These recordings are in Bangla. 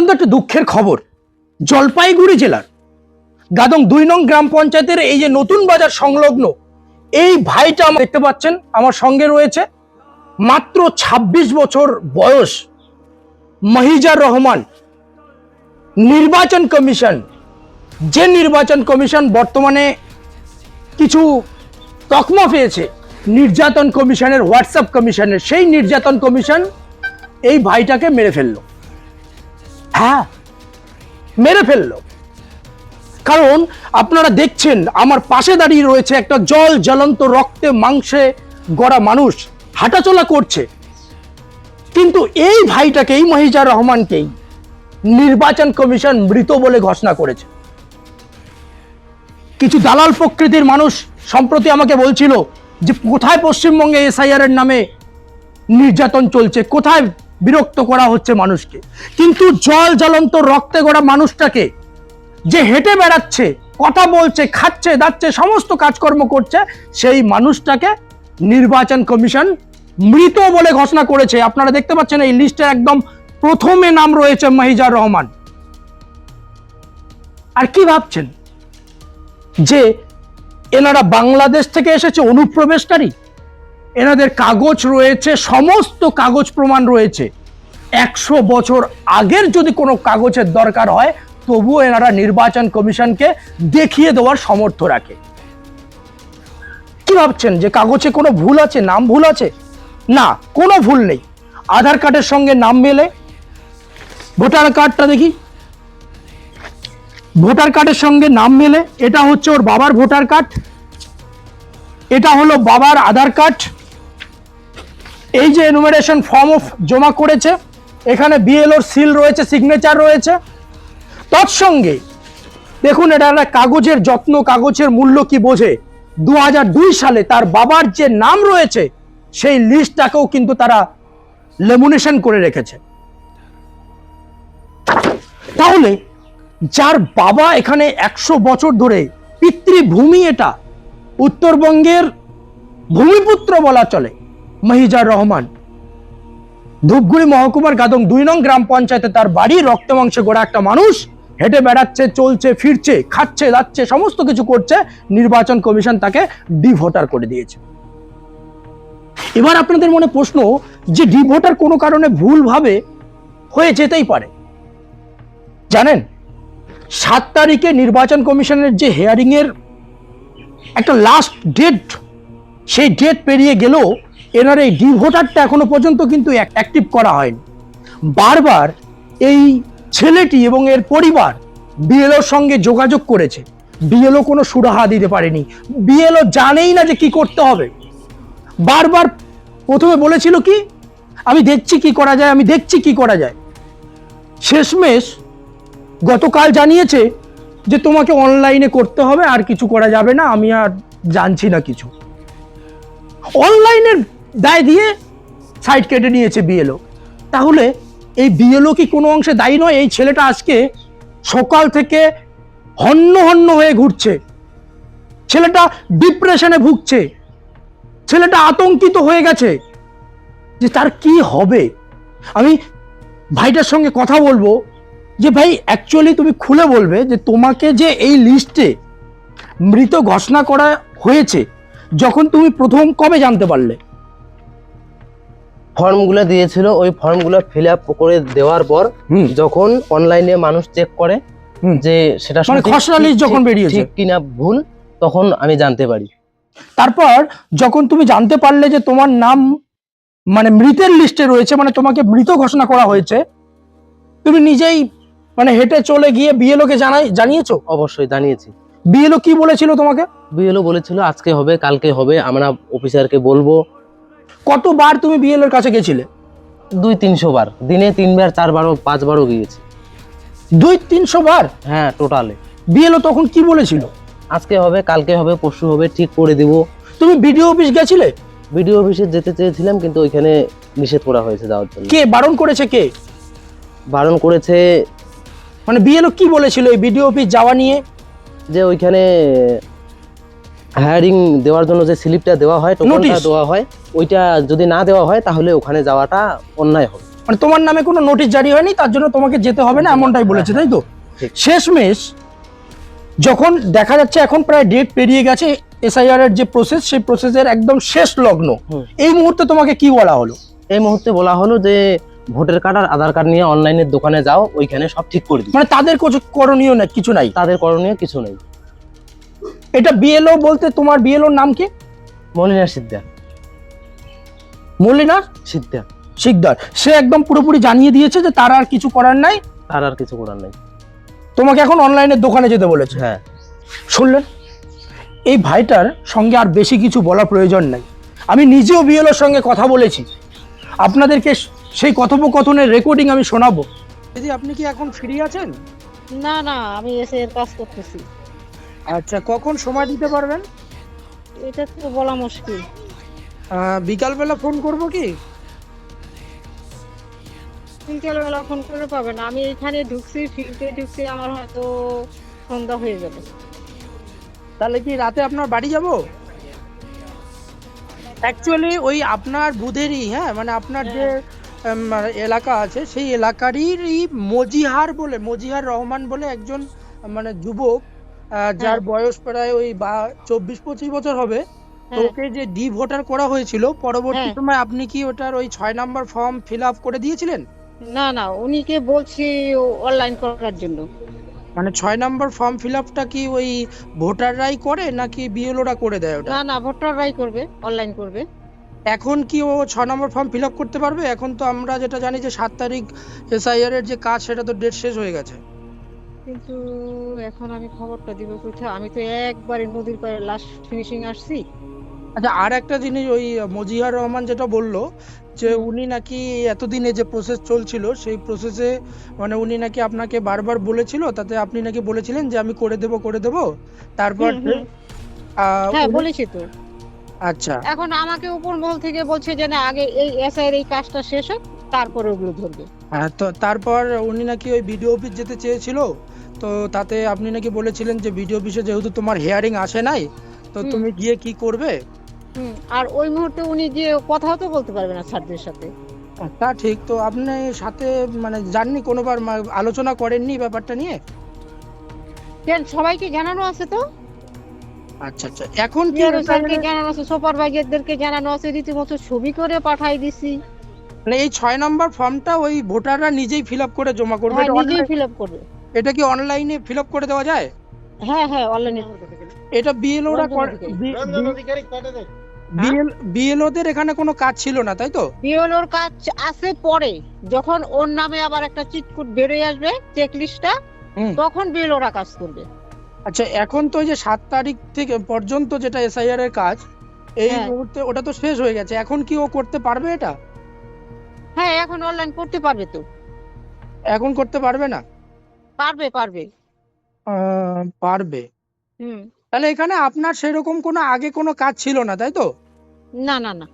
অত্যন্ত একটা দুঃখের খবর। জলপাইগুড়ি জেলার গাদং দুই নং গ্রাম পঞ্চায়েতের এই যে নতুন বাজার সংলগ্ন, এই ভাইটা আমার দেখতে পাচ্ছেন, আমার সঙ্গে রয়েছে। মাত্র ২৬ বছর বয়স মহিজার রহমান, নির্বাচন কমিশন। যে নির্বাচন কমিশন বর্তমানে কিছু তকমা পেয়েছে, নির্যাতন কমিশনের, হোয়াটসঅ্যাপ কমিশনের, সেই নির্যাতন কমিশন এই ভাইটাকে মেরে ফেলল। হ্যাঁ মেরে ফেলল। কারণ আপনারা দেখছেন, আমার পাশে দাঁড়িয়ে রয়েছে একটা জল জ্বলন্ত রক্তে মাংসে গড়া মানুষ, হাঁটাচলা করছে। কিন্তু এই ভাইটাকে এই মহিজার রহমানকেই নির্বাচন কমিশন মৃত বলে ঘোষণা করেছে। কিছু দালাল প্রকৃতির মানুষ সম্প্রতি আমাকে বলছিল যে, কোথায় পশ্চিমবঙ্গে এসআইআর এর নামে নির্যাতন চলছে, কোথায় বিরক্ত করা হচ্ছে মানুষকে। কিন্তু জল জ্বলন্ত রক্তে গড়া মানুষটাকে যে হেঁটে বেড়াচ্ছে, কথা বলছে, খাচ্ছে, দাচ্ছে, সমস্ত কাজকর্ম করছে, সেই মানুষটাকে নির্বাচন কমিশন মৃত বলে ঘোষণা করেছে। আপনারা দেখতে পাচ্ছেন এই লিস্টের একদম প্রথমে নাম রয়েছে মাহিজার রহমান। আর কি ভাবছেন? যে এনারা বাংলাদেশ থেকে এসেছে অনুপ্রবেশকারী? এনাদের কাগজ রয়েছে, সমস্ত কাগজ প্রমাণ রয়েছে। একশো বছর আগের যদি কোনো কাগজের দরকার হয়, তবুও এনারা নির্বাচন কমিশনকে দেখিয়ে দেওয়ার সমর্থ রাখে। কি ভাবছেন যে কাগজে কোনো ভুল আছে? নাম ভুল আছে? না, কোনো ভুল নেই। আধার কার্ডের সঙ্গে নাম মেলে। ভোটার কার্ডটা দেখি। ভোটার কার্ডের সঙ্গে নাম মেলে। এটা হচ্ছে ওর বাবার ভোটার কার্ড। এটা হলো বাবার আধার কার্ড। এই যে এনুমারেশন ফর্ম অফ জমা করেছে, এখানে বিএলওর সিল রয়েছে সিগনেচার রয়েছে। তৎসঙ্গে, দেখুন, এটা একটা কাগজের যত্ন, কাগজের মূল্য কি বোঝে? দু হাজার দুই সালে তার বাবার যে নাম রয়েছে, সেই লিস্টটাকেও কিন্তু তারা লেমিনেশন করে রেখেছে। তাহলে, যার বাবা এখানে একশো বছর ধরে পিতৃভূমি এটা, উত্তরবঙ্গের ভূমিপুত্র বলা চলে। মহিজার রহমান। ধূপগুড়ি মহকুমার গাদং দুই নং গ্রাম পঞ্চায়েতে তার বাড়ি, রক্ত মাংসে গোড়া একটা মানুষ, হেঁটে বেড়াচ্ছে, চলছে, ফিরছে, খাচ্ছে, যাচ্ছে, সমস্ত কিছু করছে, নির্বাচন কমিশন তাকে ডি ভোটার করে দিয়েছে। এবার আপনাদের মনে প্রশ্ন যে ডি ভোটার কোনো কারণে ভুলভাবে হয়ে যেতেই পারে। জানেন, সাত তারিখে নির্বাচন কমিশনের যে হেয়ারিংয়ের একটা লাস্ট ডেট সেই ডেট পেরিয়ে গেলেও এনার এই ডি ভোটারটা এখনও পর্যন্ত কিন্তু অ্যাক্টিভ করা হয়নি। বারবার এই ছেলেটি এবং এর পরিবার বিএলওর সঙ্গে যোগাযোগ করেছে। বিএলও কোনো সুরাহা দিতে পারেনি। বিএলও জানেই না যে কি করতে হবে। বারবার প্রথমে বলেছিল কি, আমি দেখছি কি করা যায়, আমি দেখছি কি করা যায়। শেষমেশ গতকাল জানিয়েছে যে তোমাকে অনলাইনে করতে হবে, আর কিছু করা যাবে না, আমি আর জানছি না কিছু। অনলাইনের দায় দিয়ে সাইড কেটে নিয়েছে বিএলও তাহলে এই বিএলও কি কোনো অংশে দায়ী নয়? এই ছেলেটা আজকে সকাল থেকে হন্য হন্য হয়ে ঘুরছে। ছেলেটা ডিপ্রেশনে ভুগছে। ছেলেটা আতঙ্কিত হয়ে গেছে যে তার কি হবে? আমি ভাইটার সঙ্গে কথা বলব যে, ভাই অ্যাকচুয়ালি তুমি খুলে বলবে যে, তোমাকে যে এই লিস্টে মৃত ঘোষণা করা হয়েছে, যখন তুমি প্রথম কবে জানতে পারলে? ফর্মগুলো দিয়েছিল ওই ফর্মগুলো ফিল আপ করে দেওয়ার পর। যখন অনলাইনে মানুষ চেক করে। যে সেটা মানে খসড়া list যখন বেরিয়েছে। ঠিক কিনা ভুল তখন আমি জানতে পারি তারপর যখন তুমি জানতে পারলে যে তোমার নাম মানে মৃতের লিস্টে রয়েছে মানে তোমাকে মৃত ঘোষণা করা হয়েছে তুমি নিজেই মানে হেঁটে চলে গিয়ে বিএলও কে জানাই জানিয়েছো অবশ্যই জানিয়েছি বিএলও কি বলেছিল তোমাকে বিএলও বলেছিল আজকে হবে কালকে হবে আমরা অফিসারকে বলব কতবার তুমি বিএলও এর কাছে গেছিলে? দুই তিনশো বার। দিনে তিনবার চারবারও পাঁচবারও গিয়েছি। দুই তিনশো বার? হ্যাঁ টোটালে। বিএলও তখন কি বলেছিল? আজকে হবে কালকে হবে পরশু হবে ঠিক করে দিব। তুমি বিডিও অফিস গেছিলে? বিডিও অফিসে যেতে চেয়েছিলাম কিন্তু ওইখানে নিষেধ করা হয়েছে যাওয়ার জন্য। কে বারণ করেছে কে? বারণ করেছে মানে বিএলও কি বলেছিল এই বিডিও অফিস যাওয়া নিয়ে? যে ওইখানে হায়ারিং দেওয়ার জন্য যে স্লিপটা দেওয়া হয় টোকনটা দেওয়া হয় ওইটা যদি না দেওয়া হয় তাহলে ওখানে যাওয়াটা অন্যায় হবে। মানে তোমার নামে কোনো নোটিশ জারি হয়নি তার জন্য তোমাকে যেতে হবে না এমনটাই বলেছে তাই তো? ঠিক। শেষমেশ যখন দেখা যাচ্ছে এখন প্রায় ডেট পেরিয়ে গেছে এসআইআর এর যে প্রসেস সেই প্রসেসের একদম শেষ লগ্ন। এই মুহূর্তে তোমাকে কি বলা হলো? এই মুহূর্তে বলা হলো যে ভোটার কার্ড আর আধার কার্ড নিয়ে অনলাইনের দোকানে যাও ওইখানে সব ঠিক করে দিই মানে তাদের কিছু করণীয় না কিছু নাই? তাদের করণীয় কিছু নেই। এটা বিএলও বলতে তোমার বিএলওর নাম কি? মলিনা সিদ্ধা মলিনা সিদ্ধার শিকদার সে একদম পুরোপুরি জানিয়ে দিয়েছে যে তার আর কিছু করার নাই। তার আর কিছু করার নেই। তোমাকে এখন অনলাইনের দোকানে যেতে বলেছে। হ্যাঁ। শুনলেন? এই ভাইটার সঙ্গে আর বেশি কিছু বলার প্রয়োজন নাই। আমি নিজেও বিএলওর সঙ্গে কথা বলেছি। আপনাদেরকে সেই কথোপকথনের রেকর্ডিং আমি শোনাবো। দিদি আপনি কি এখন ফ্রি আছেন? না না আমি এসে এর কাজ করতেছি। আচ্ছা কখন সময় দিতে পারবেন? এটা তো বলা মুশকিল। বিকালবেলা ফোন করব কি? বিকেলবেলা ফোন করে পাবেন। আমি এখানে ঢুকছি ফিল্ডে ঢুকছি আমার হয়তো সন্ধ্যা হয়ে যাবে। তাহলে কি রাতে আপনার বাড়ি যাব? অ্যাকচুয়ালি ওই আপনার বুধেরই হ্যাঁ মানে আপনার যে মানে এলাকা আছে সেই এলাকারই মজিহার বলে মজিহার রহমান বলে একজন মানে যুবক যার হ্যাঁ। বয়স প্রায় ওই বা চব্বিশ পঁচিশ বছর হবে তো হ্যাঁ। ওকে যে ডি ভোটার করা হয়েছিল পরবর্তী হ্যাঁ। সময় আপনি কি ওটার ওই ছয় নাম্বার ফর্ম ফিল আপ করে দিয়েছিলেন না না উনিকে বলছি অনলাইন করার জন্য মানে ছয় নাম্বার ফর্ম ফিল আপটা কি ওই ভোটাররাই করে নাকি বিএলওরা করে দেয় ওটা না না ভোটাররাই করবে অনলাইন করবে এখন কি ও ছ নম্বর ফর্ম ফিল আপ করতে পারবে এখন তো আমরা যেটা জানি যে সাত তারিখ এসআইআর এর যে কাজ সেটা তো ডেট শেষ হয়ে গেছে কিন্তু এখন আমি খবরটা দিব কোথায় আমি তো একবারে নদীর পাড়ে লাস্ট ফিনিশিং আসছি। আচ্ছা আর একটা জিনিস ওই মজিহার রহমান যেটা বলল যে উনি নাকি এতদিনে যে প্রসেস চলছিল সেই প্রসেসে মানে উনি নাকি আপনাকে বারবার বলেছিল তাতে আপনি নাকি বলেছিলেন যে আমি করে দেব করে দেব। তারপর হ্যাঁ বলেছি তো। আচ্ছা। এখন আমাকে উপর মহল থেকে বলছে যে না আগে এই এসআইয়ের এই কাজটা শেষ হোক তারপরে ওগুলো ধরবে। হ্যাঁ তো তারপর উনি নাকি ওই বিডিও অফিস যেতে চেয়েছিল? তো তাতে আপনি নাকি বলেছিলেন যে বিডিও অফিসে যেহেতু তোমার হিয়ারিং আসে নাই তো তুমি গিয়ে কি করবে? আর ওই মুহূর্তে উনি যে কথাও তো বলতে পারবে না স্যারদের সাথে। তা ঠিক তো আপনি সাথে মানে জাননি কোনোবার আলোচনা করেননি ব্যাপারটা নিয়ে? কেন সবাইকে জানানো আছে তো? আচ্ছা আচ্ছা এখন কি স্যারকে জানানো আছে সুপারভাইজারদেরকে জানানো আছে রীতিমতো ছবি করে পাঠাই দিছি। মানে এই ছয় নম্বর ফর্মটা ওই ভোটাররা নিজেই ফিল আপ করে জমা করবে হ্যাঁ নিজেই ফিল আপ করবে। এটা কি অনলাইনে ফিল আপ করে দেওয়া যায়? হ্যাঁ হ্যাঁ অনলাইনে এটা বিএলওরা। বিএলওদের এখানে কোনো কাজ ছিল না তাই তো? বিওলোর কাজ আছে পরে যখন ওর নামে আবার একটা চিটকুট বেরোয় আসবে চেক লিস্টটা হুম। তখন বিওলোরা কাজ করবে। আচ্ছা এখন তো ওই যে সাত তারিখ থেকে পর্যন্ত যেটা এসআইআর এর কাজ এই হ্যাঁ। মুহূর্তে ওটা তো শেষ হয়ে গেছে। এখন কি ও করতে পারবে এটা? হ্যাঁ এখন অনলাইন করতে পারবে তো। এখন করতে পারবে না? পারবে পারবে। আহ, পারবে। হুম। তাহলে এখানে আপনার সেরকম কোনো আগে কোনো কাজ ছিল না তাই তো? না না না।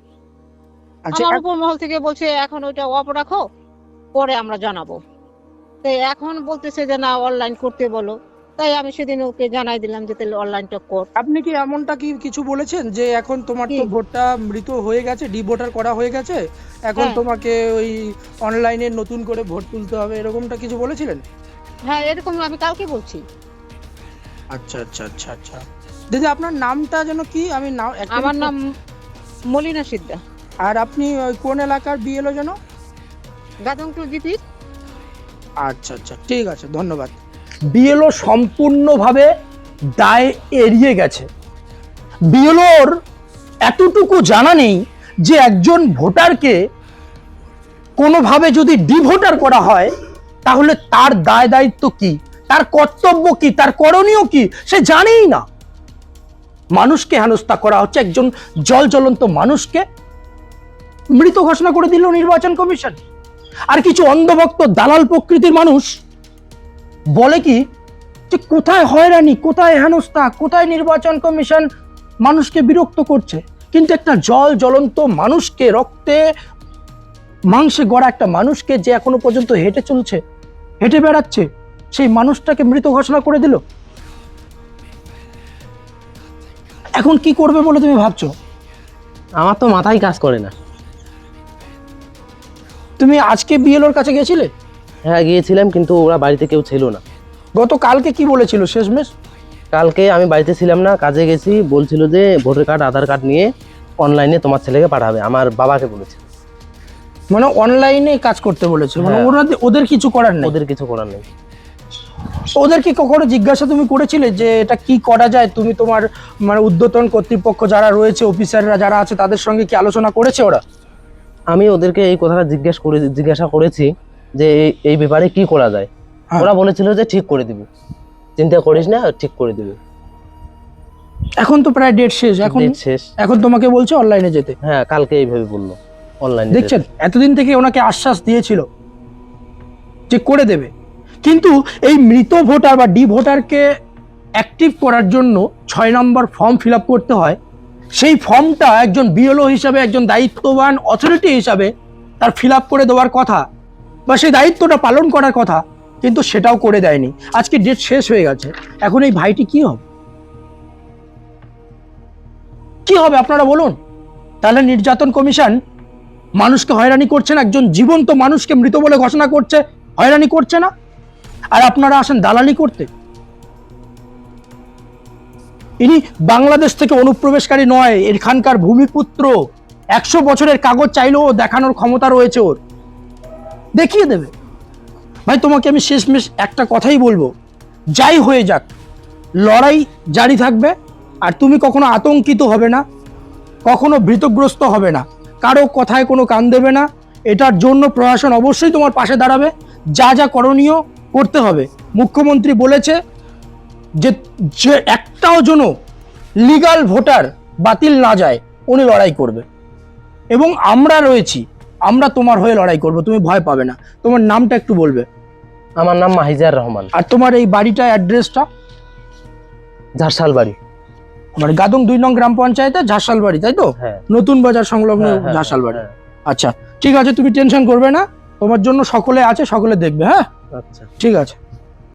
আচ্ছা আমার উপর মহল থেকে বলছে এখন ওইটা অফ রাখো পরে আমরা জানাব। তো এখন বলতেছে যে না অনলাইন করতে বলো। তাই আমি সেদিন ওকে জানাই দিলাম যে তাহলে অনলাইনটা কর। আপনি কি এমনটা কি কিছু বলেছেন? যে এখন তোমার তো কি? ভোটটা মৃত হয়ে গেছে ডি ভোটার করা হয়ে গেছে এখন হ্যাঁ। তোমাকে ওই অনলাইনে নতুন করে ভোট তুলতে হবে এরকমটা কিছু বলেছিলেন? হ্যাঁ এরকম আমি কালকে বলছি। আচ্ছা আচ্ছা আচ্ছা আচ্ছা। দিদি আপনার নামটা যেন কি? আমি নাম আমার নাম মলিনা সিদ্ধা আর আপনি ওই কোন এলাকার বিএলও যেন? গাদংটু আচ্ছা আচ্ছা ঠিক আছে ধন্যবাদ। বিএলও সম্পূর্ণভাবে দায় এড়িয়ে গেছে। বিএলওর এতটুকু জানা নেই যে একজন ভোটারকে কোনোভাবে যদি ডিভোটার করা হয় তাহলে তার দায় দায়িত্ব কি? তার কর্তব্য কি? তার করণীয় কি? সে জানেই না। মানুষকে হেনস্থা করা হচ্ছে একজন জল জ্বলন্ত মানুষকে। মৃত ঘোষণা করে দিল নির্বাচন কমিশন। আর কিছু অন্ধভক্ত দালাল প্রকৃতির মানুষ বলে কি, যে কোথায় হয়রানি, কোথায় হেনস্থা, কোথায় নির্বাচন কমিশন মানুষকে বিরক্ত করছে? কিন্তু একটা জল জ্বলন্ত মানুষকে রক্তে মাংসে গড়া একটা মানুষকে যে এখনও পর্যন্ত হেঁটে চলছে হেঁটে বেড়াচ্ছে। সেই মানুষটাকে মৃত ঘোষণা করে দিল। এখন কি করবে বলে তুমি ভাবছ? আমার তো মাথায় কাজ করে না। তুমি আজকে বিএলওর কাছে গেছিলে হ্যাঁ গিয়েছিলাম কিন্তু ওরা বাড়িতে কেউ ছিল না। গত কালকে কি বলেছিল? শেষমেশ? কালকে আমি বাড়িতে ছিলাম না কাজে গেছি বলছিল যে ভোটার কার্ড আধার কার্ড নিয়ে অনলাইনে তোমার ছেলেকে পাঠাবে আমার বাবাকে বলেছে। মানে অনলাইনে কাজ করতে বলেছে মানে হ্যাঁ। ওরা ওদের কিছু করার নেই। ওদের কিছু করার নেই। ওদের কি কখনো জিজ্ঞাসা তুমি করেছিলে যে এটা কি করা যায়? তুমি তোমার মানে উদ্যতন কর্তৃপক্ষ যারা রয়েছে অফিসাররা যারা আছে তাদের সঙ্গে কি আলোচনা করেছে ওরা? আমি ওদেরকে এই কথাটা জিজ্ঞেস করে জিজ্ঞাসা করেছি যে এই- ব্যাপারে কি করা যায়? হ্যাঁ। ওরা বলেছিল যে ঠিক করে দিবি। চিন্তা করিস না ঠিক করে দিবি। এখন তো প্রায় ডেট শেষ। এখন শেষ। এখন তোমাকে বলছে অনলাইনে যেতে। হ্যাঁ কালকে এইভাবে বলল। অনলাইনে দেখছেন, এতদিন থেকে ওনাকে আশ্বাস দিয়েছিল যে করে দেবে। কিন্তু এই মৃত ভোটার বা ডি ভোটারকে অ্যাক্টিভ করার জন্য ছয় নম্বর ফর্ম ফিল করতে হয়। সেই ফর্মটা একজন বিএলও হিসাবে, একজন দায়িত্ববান অথরিটি হিসাবে তার ফিল করে দেওয়ার কথা বা সেই দায়িত্বটা পালন করার কথা কিন্তু সেটাও করে দেয়নি। আজকে ডেট শেষ হয়ে গেছে। এখন এই ভাইটি কি হবে? কি হবে আপনারা বলুন। তাহলে নির্যাতন কমিশন মানুষকে হয়রানি করছে না, একজন জীবন্ত মানুষকে মৃত বলে ঘোষণা করছে, হয়রানি করছে না? আর আপনারা আসেন দালালি করতে। ইনি বাংলাদেশ থেকে অনুপ্রবেশকারী নয়, এখানকার ভূমিপুত্র। একশো বছরের কাগজ চাইলেও দেখানোর ক্ষমতা রয়েছে ওর। দেখিয়ে দেবে। ভাই, তোমাকে আমি শেষমেশ একটা কথাই বলব। যাই হয়ে যাক, লড়াই জারি থাকবে, আর তুমি কখনো আতঙ্কিত হবে না, কখনো ভীতগ্রস্ত হবে না। কারও কথায় কোনো কান দেবে না। এটার জন্য প্রশাসন অবশ্যই তোমার পাশে দাঁড়াবে। যা যা করণীয় করতে হবে। মুখ্যমন্ত্রী বলেছে যে যে একটাও যেন লিগাল ভোটার বাতিল না যায় উনি লড়াই করবে। এবং আমরা রয়েছি আমরা তোমার হয়ে লড়াই করব তুমি ভয় পাবে না। তোমার নামটা একটু বলবে। আমার নাম মাহিজার রহমান। আর তোমার এই বাড়িটা অ্যাড্রেসটা ঝাড়শাল বাড়ি। মানে গাদুং দুই নং গ্রাম পঞ্চায়েতে ঝাঁসাল বাড়ি তাই তো? হ্যাঁ। নতুন বাজার সংলগ্ন হ্যাঁ, হ্যাঁ, ঝাঁসাল বাড়ি হ্যাঁ। আচ্ছা ঠিক আছে তুমি টেনশন করবে না। তোমার জন্য সকলে আছে সকলে দেখবে হ্যাঁ? আচ্ছা। ঠিক আছে।